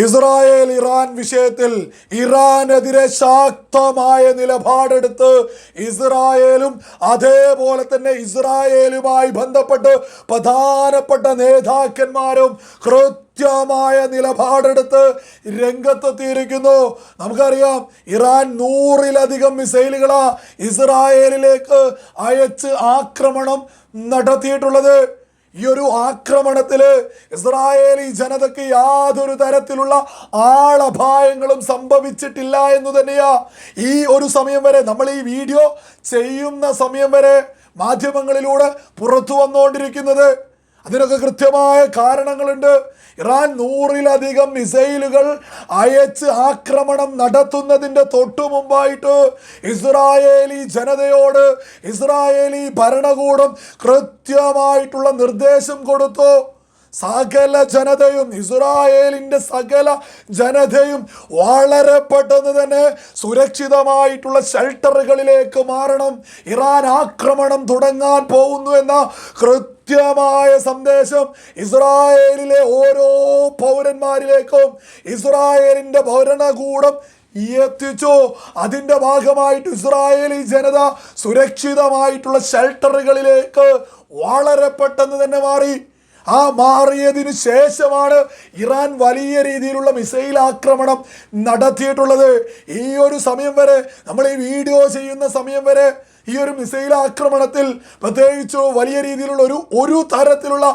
Israel Iran വിഷയത്തിൽ ഇറാനെതിരെ ശക്തമായ നിലപാടെടുത്ത് ഇസ്രായേലും അതേപോലെ തന്നെ ഇസ്രായേലുമായി ബന്ധപ്പെട്ട് പ്രധാനപ്പെട്ട നേതാക്കന്മാരും കൃത്യമായ നിലപാടെടുത്ത് രംഗത്തെത്തിയിരിക്കുന്നു. നമുക്കറിയാം ഇറാൻ നൂറിലധികം മിസൈലുകളാ ഇസ്രായേലിലേക്ക് അയച്ച് ആക്രമണം നടത്തിയിട്ടുള്ളത്. ഈ ഒരു ആക്രമണത്തിൽ ഇസ്രായേലി ജനതയ്ക്ക് യാതൊരു തരത്തിലുള്ള ആളപായങ്ങളും സംഭവിച്ചിട്ടില്ല എന്ന് തന്നെയാ ഈ ഒരു സമയം വരെ നമ്മൾ ഈ വീഡിയോ ചെയ്യുന്ന സമയം വരെ മാധ്യമങ്ങളിലൂടെ പുറത്തു വന്നുകൊണ്ടിരിക്കുന്നത്. അതിനൊക്കെ കൃത്യമായ കാരണങ്ങളുണ്ട്. ഇറാൻ നൂറിലധികം മിസൈലുകൾ അയച്ച് ആക്രമണം നടത്തുന്നതിന്റെ തൊട്ടു മുമ്പായിട്ട് ഇസ്രായേലി ജനതയോട് ഇസ്രായേലി ഭരണകൂടം കൃത്യമായിട്ടുള്ള നിർദ്ദേശം കൊടുത്തു. സകല ജനതയും ഇസ്രായേലിന്റെ സകല ജനതയും വളരെ പെട്ടെന്ന് തന്നെ സുരക്ഷിതമായിട്ടുള്ള ഷെൽട്ടറുകളിലേക്ക് മാറണം. ഇറാൻ ആക്രമണം തുടങ്ങാൻ പോകുന്നു എന്ന കൃത്യമായ സന്ദേശം ഇസ്രായേലിലെ ഓരോ പൗരന്മാരിലേക്കും ഇസ്രായേലിന്റെ ഭരണകൂടം എത്തിച്ചു. അതിന്റെ ഭാഗമായിട്ട് ഇസ്രായേലി ജനത സുരക്ഷിതമായിട്ടുള്ള ഷെൽട്ടറുകളിലേക്ക് വളരെ പെട്ടെന്ന് തന്നെ മാറി. ആ മാറിയതിനു ശേഷമാണ് ഇറാൻ വലിയ രീതിയിലുള്ള മിസൈൽ ആക്രമണം നടത്തിയിട്ടുള്ളത്. ഈ ഒരു സമയം വരെ നമ്മൾ ഈ വീഡിയോ ചെയ്യുന്ന സമയം വരെ ഈ ഒരു മിസൈൽ ആക്രമണത്തിൽ പ്രത്യേകിച്ച് വലിയ രീതിയിലുള്ള ഒരു ഒരു തരത്തിലുള്ള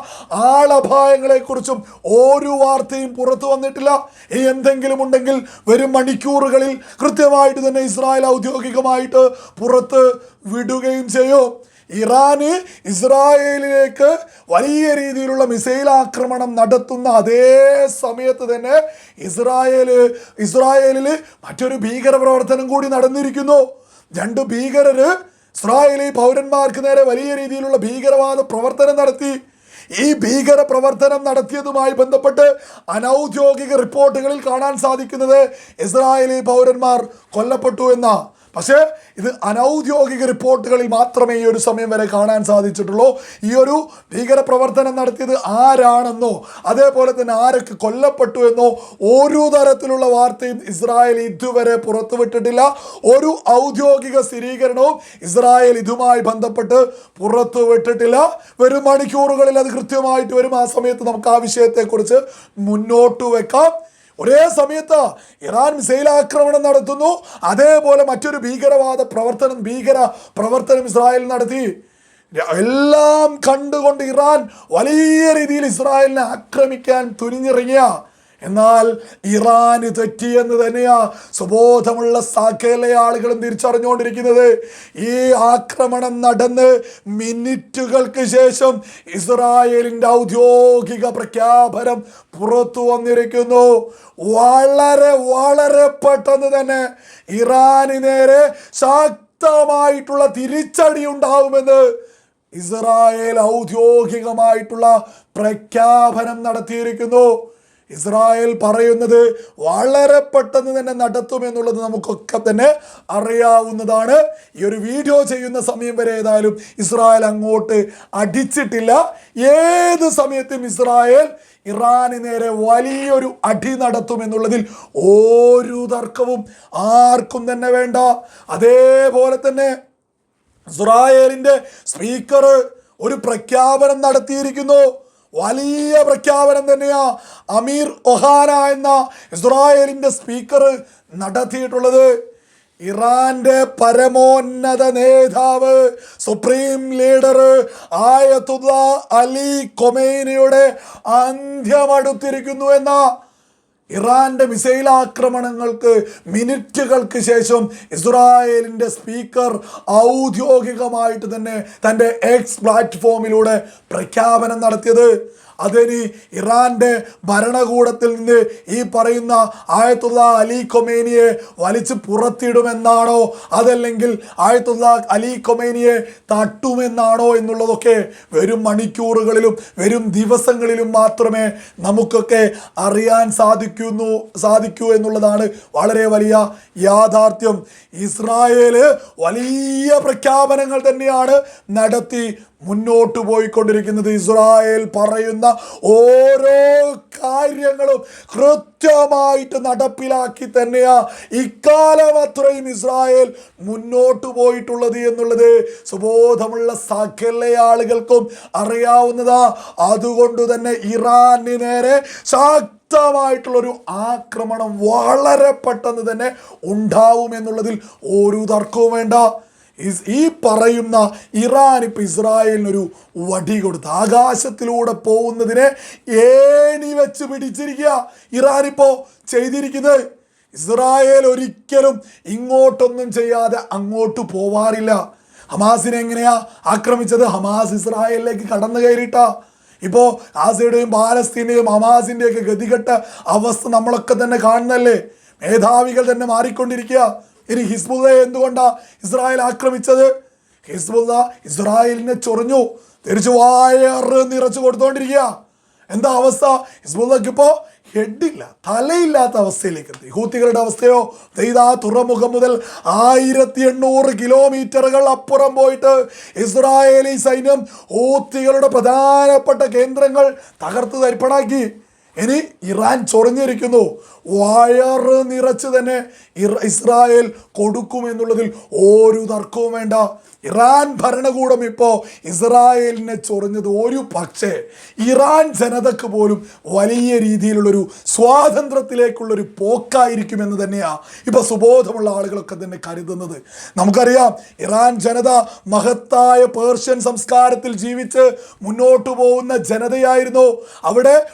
ആളപായങ്ങളെക്കുറിച്ചും ഒരു വാർത്തയും പുറത്തു വന്നിട്ടില്ല. ഈ എന്തെങ്കിലും ഉണ്ടെങ്കിൽ വരും മണിക്കൂറുകളിൽ കൃത്യമായിട്ട് തന്നെ ഇസ്രായേൽ ഔദ്യോഗികമായിട്ട് പുറത്ത് വിടുകയും ചെയ്യും. ഇറാന് ഇസ്രായേലിലേക്ക് വലിയ രീതിയിലുള്ള മിസൈൽ ആക്രമണം നടത്തുന്ന അതേ സമയത്ത് തന്നെ ഇസ്രായേൽ ഇസ്രായേലിൽ മറ്റൊരു ഭീകര പ്രവർത്തനം കൂടി നടന്നിരിക്കുന്നു. രണ്ട് ഭീകരർ ഇസ്രായേലി പൗരന്മാർക്ക് നേരെ വലിയ രീതിയിലുള്ള ഭീകരവാദ പ്രവർത്തനം നടത്തി. ഈ ഭീകര പ്രവർത്തനം നടത്തിയതുമായി ബന്ധപ്പെട്ട് അനൗദ്യോഗിക റിപ്പോർട്ടുകളിൽ കാണാൻ സാധിക്കുന്നത് ഇസ്രായേലി പൗരന്മാർ കൊല്ലപ്പെട്ടു എന്ന. പക്ഷേ ഇത് അനൗദ്യോഗിക റിപ്പോർട്ടുകളിൽ മാത്രമേ ഈ ഒരു സമയം വരെ കാണാൻ സാധിച്ചിട്ടുള്ളൂ. ഈ ഒരു ഭീകര പ്രവർത്തനം നടത്തിയത് ആരാണെന്നോ അതേപോലെ തന്നെ ആരൊക്കെ കൊല്ലപ്പെട്ടു എന്നോ ഓരോ തരത്തിലുള്ള വാർത്തയും ഇസ്രായേൽ ഇതുവരെ പുറത്തുവിട്ടിട്ടില്ല. ഒരു ഔദ്യോഗിക സ്ഥിരീകരണവും ഇസ്രായേൽ ഇതുമായി ബന്ധപ്പെട്ട് പുറത്തുവിട്ടിട്ടില്ല. വരും മണിക്കൂറുകളിൽ അത് കൃത്യമായിട്ട് വരും. ആ സമയത്ത് നമുക്ക് ആ വിഷയത്തെക്കുറിച്ച് മുന്നോട്ട് വെക്കാം. ഒരേ സമയത്ത് ഇറാൻ മിസൈൽ ആക്രമണം നടത്തുന്നു. അതേപോലെ മറ്റൊരു ഭീകരവാദ പ്രവർത്തനം ഭീകര പ്രവർത്തനം ഇസ്രായേൽ നടത്തി. എല്ലാം കണ്ടുകൊണ്ട് ഇറാൻ വലിയ രീതിയിൽ ഇസ്രായേലിനെ ആക്രമിക്കാൻ തുനിഞ്ഞിറങ്ങിയ എന്നാൽ ഇറാന് തെറ്റിയെന്ന് തന്നെയാ സുബോധമുള്ള സകല ആളുകളും തിരിച്ചറിഞ്ഞുകൊണ്ടിരിക്കുന്നത്. ഈ ആക്രമണം നടന്ന് മിനിറ്റുകൾക്ക് ശേഷം ഇസ്രായേലിന്റെ ഔദ്യോഗിക പ്രഖ്യാപനം പുറത്തു വന്നിരിക്കുന്നു. വളരെ വളരെ പെട്ടെന്ന് തന്നെ ഇറാന് നേരെ ശക്തമായിട്ടുള്ള തിരിച്ചടി ഉണ്ടാവുമെന്ന് ഇസ്രായേൽ ഔദ്യോഗികമായിട്ടുള്ള പ്രഖ്യാപനം നടത്തിയിരിക്കുന്നു. ഇസ്രായേൽ പറയുന്നത് വളരെ പെട്ടെന്ന് തന്നെ നടത്തുമെന്നുള്ളത് നമുക്കൊക്കെ തന്നെ അറിയാവുന്നതാണ്. ഈ ഒരു വീഡിയോ ചെയ്യുന്ന സമയം വരെ ഏതായാലും ഇസ്രായേൽ അങ്ങോട്ട് അടിച്ചിട്ടില്ല. ഏത് സമയത്തും ഇസ്രായേൽ ഇറാന് നേരെ വലിയൊരു അടി നടത്തുമെന്നുള്ളതിൽ ഒരു തർക്കവും ആർക്കും തന്നെ വേണ്ട. അതേപോലെ തന്നെ ഇസ്രായേലിന്റെ സ്പീക്കർ ഒരു പ്രഖ്യാപനം നടത്തിയിരിക്കുന്നു. വലിയ പ്രഖ്യാപനം തന്നെയാ അമീർ ഒഹാന എന്ന ഇസ്രായേലിന്റെ സ്പീക്കർ നടത്തിയിട്ടുള്ളത്. ഇറാന്റെ പരമോന്നത നേതാവ് സുപ്രീം ലീഡർ ആയത്തുള്ള അലി കൊമേനിയുടെ അന്ത്യമടുത്തിരിക്കുന്നു എന്ന ഇറാന്റെ മിസൈൽ ആക്രമണങ്ങൾക്ക് മിനിറ്റുകൾക്ക് ശേഷം ഇസ്രായേലിന്റെ സ്പീക്കർ ഔദ്യോഗികമായിട്ട് തന്നെ തന്റെ എക്സ് പ്ലാറ്റ്ഫോമിലൂടെ പ്രഖ്യാപനം നടത്തിയത്. അതിന് ഇറാന്റെ ഭരണകൂടത്തിൽ നിന്ന് ഈ പറയുന്ന ആയത്തുള്ള അലി കൊമേനിയെ വലിച്ചു പുറത്തിടുമെന്നാണോ? അതല്ലെങ്കിൽ ആയത്തുള്ള അലി കൊമേനിയെ തട്ടുമെന്നാണോ എന്നുള്ളതൊക്കെ വരും മണിക്കൂറുകളിലും വരും ദിവസങ്ങളിലും മാത്രമേ നമുക്കൊക്കെ അറിയാൻ സാധിക്കുന്നു സാധിക്കൂ എന്നുള്ളതാണ് വളരെ വലിയ യാഥാർത്ഥ്യം. ഇസ്രായേൽ വലിയ പ്രഖ്യാപനങ്ങൾ തന്നെയാണ് നടത്തി മുന്നോട്ട് പോയിക്കൊണ്ടിരിക്കുന്നത്. ഇസ്രായേൽ പറയുന്ന ഓരോ കാര്യങ്ങളും കൃത്യമായിട്ട് നടപ്പിലാക്കി തന്നെയാ ഇക്കാലം അത്രയും ഇസ്രായേൽ മുന്നോട്ട് പോയിട്ടുള്ളത് എന്നുള്ളത് സുബോധമുള്ള സകല ആളുകൾക്കും അറിയാവുന്നതാ. അതുകൊണ്ട് തന്നെ ഇറാന് നേരെ ശക്തമായിട്ടുള്ളൊരു ആക്രമണം വളരെ പെട്ടെന്ന് തന്നെ ഉണ്ടാവും എന്നുള്ളതിൽ ഒരു തർക്കവും വേണ്ട. ഈ പറയുന്ന ഇറാൻ ഇപ്പം ഇസ്രായേലിനൊരു വടി കൊടുത്ത് ആകാശത്തിലൂടെ പോകുന്നതിനെ ഏണി വെച്ച് പിടിച്ചിരിക്കുക. ഇറാൻ ഇപ്പോൾ ചെയ്തിരിക്കുന്നത് ഇസ്രായേൽ ഒരിക്കലും ഇങ്ങോട്ടൊന്നും ചെയ്യാതെ അങ്ങോട്ട് പോവാറില്ല. ഹമാസിനെ എങ്ങനെയാ ആക്രമിച്ചത്? ഹമാസ് ഇസ്രായേലിലേക്ക് കടന്നു കയറിയിട്ട. ഇപ്പോൾ ആസയുടെയും പാലസ്തീന്റെയും ഹമാസിന്റെയൊക്കെ ഗതികെട്ട അവസ്ഥ നമ്മളൊക്കെ തന്നെ കാണുന്നല്ലേ? മേധാവികൾ തന്നെ മാറിക്കൊണ്ടിരിക്കുക. ഇനി ഹിസ്ബുള്ളയെ എന്തുകൊണ്ടാ ഇസ്രായേൽ ആക്രമിച്ചത്? ഹിസ്ബുള്ള ഇസ്രായേലിനെ ചൊറിഞ്ഞു തിരിച്ചു വായറ് നിറച്ചു കൊടുത്തോണ്ടിരിക്കുക എന്താ അവസ്ഥ? ഹിസ്ബുള്ളക്ക് ഇപ്പോൾ ഹെഡില്ല തലയില്ലാത്ത അവസ്ഥയിലേക്ക് എത്തി. ഹൂത്തികളുടെ അവസ്ഥയോ? ഇതാ തുറമുഖം മുതൽ ആയിരത്തി എണ്ണൂറ് കിലോമീറ്ററുകൾ അപ്പുറം പോയിട്ട് ഇസ്രായേലി സൈന്യം ഹൂത്തികളുടെ പ്രധാനപ്പെട്ട കേന്ദ്രങ്ങൾ തകർത്ത് തരിപ്പണാക്കി. ഇനി ഇറാൻ ചൊറിഞ്ഞിരിക്കുന്നു. വയറ് നിറച്ച് തന്നെ ഇസ്രായേൽ കൊടുക്കും എന്നുള്ളതിൽ ഒരു തർക്കവും വേണ്ട. ഇറാൻ ഭരണകൂടം ഇപ്പോൾ ഇസ്രായേലിനെ ചൊറിഞ്ഞത് ഒരു പക്ഷേ ഇറാൻ ജനതക്ക് പോലും വലിയ രീതിയിലുള്ളൊരു സ്വാതന്ത്ര്യത്തിലേക്കുള്ളൊരു പോക്കായിരിക്കും എന്ന് തന്നെയാണ് ഇപ്പോൾ സുബോധമുള്ള ആളുകളൊക്കെ തന്നെ കരുതുന്നത്. നമുക്കറിയാം ഇറാൻ ജനത മഹത്തായ പേർഷ്യൻ സംസ്കാരത്തിൽ ജീവിച്ച് മുന്നോട്ടു പോകുന്ന ജനതയായിരുന്നു. അവിടെ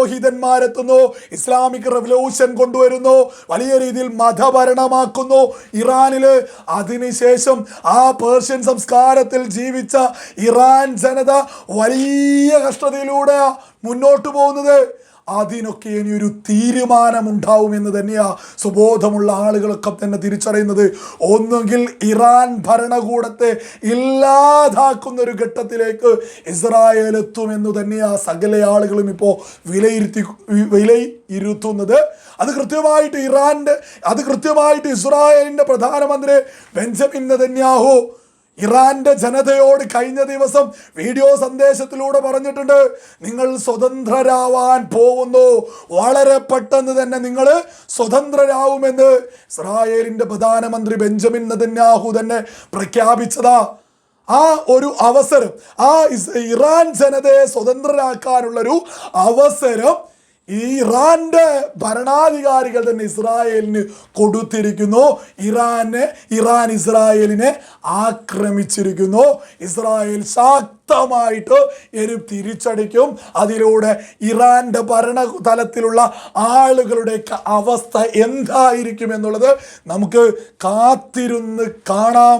മതപുരോഹിതന്മാരെത്തുന്നു ഇസ്ലാമിക് റെവല്യൂഷൻ കൊണ്ടുവരുന്നു വലിയ രീതിയിൽ മതഭരണമാക്കുന്നു. ഇറാനിൽ അതിനുശേഷം ആ പേർഷ്യൻ സംസ്കാരത്തിൽ ജീവിച്ച ഇറാൻ ജനത വലിയ കഷ്ടതയിലൂടെ മുന്നോട്ട് പോകുന്നത്. അതിനൊക്കെ ഇനി ഒരു തീരുമാനമുണ്ടാവുമെന്ന് തന്നെയാ സുബോധമുള്ള ആളുകളൊക്കെ തന്നെ തിരിച്ചറിയുന്നത്. ഒന്നുകിൽ ഇറാൻ ഭരണകൂടത്തെ ഇല്ലാതാക്കുന്ന ഒരു ഘട്ടത്തിലേക്ക് ഇസ്രായേൽ എത്തുമെന്ന് തന്നെയാ സകല ആളുകളും ഇപ്പോൾ വിലയിരുത്തി വിലയിരുത്തുന്നത്. അത് കൃത്യമായിട്ട് ഇറാന്റെ അത് കൃത്യമായിട്ട് ഇസ്രായേലിന്റെ പ്രധാനമന്ത്രി ബെഞ്ചമിൻ നെതന്യാഹു ഇറാന്റെ ജനതയോട് കഴിഞ്ഞ ദിവസം വീഡിയോ സന്ദേശത്തിലൂടെ പറഞ്ഞിട്ടുണ്ട് നിങ്ങൾ സ്വതന്ത്രരാവാൻ പോകുന്നു. വളരെ പെട്ടെന്ന് തന്നെ നിങ്ങൾ സ്വതന്ത്രരാവുമെന്ന്. ഇസ്രായേലിന്റെ പ്രധാനമന്ത്രി ബെഞ്ചമിൻ നദന്യാഹു തന്നെ പ്രഖ്യാപിച്ചതാ. ആ ഒരു അവസരം ആ ഇറാൻ ജനതയെ സ്വതന്ത്രരാക്കാനുള്ളൊരു അവസരം ഈ ഭരണാധികാരികൾ തന്നെ ഇസ്രായേലിന് കൊടുത്തിരിക്കുന്നു. ഇറാനെ ഇറാൻ ഇസ്രായേലിനെ ആക്രമിച്ചിരിക്കുന്നു. ഇസ്രായേൽ ശക്തമായിട്ട് എരിവ് തിരിച്ചടിക്കും. അതിലൂടെ ഇറാന്റെ ഭരണ തലത്തിലുള്ള ആളുകളുടെ അവസ്ഥ എന്തായിരിക്കും എന്നുള്ളത് നമുക്ക് കാത്തിരുന്ന് കാണാം.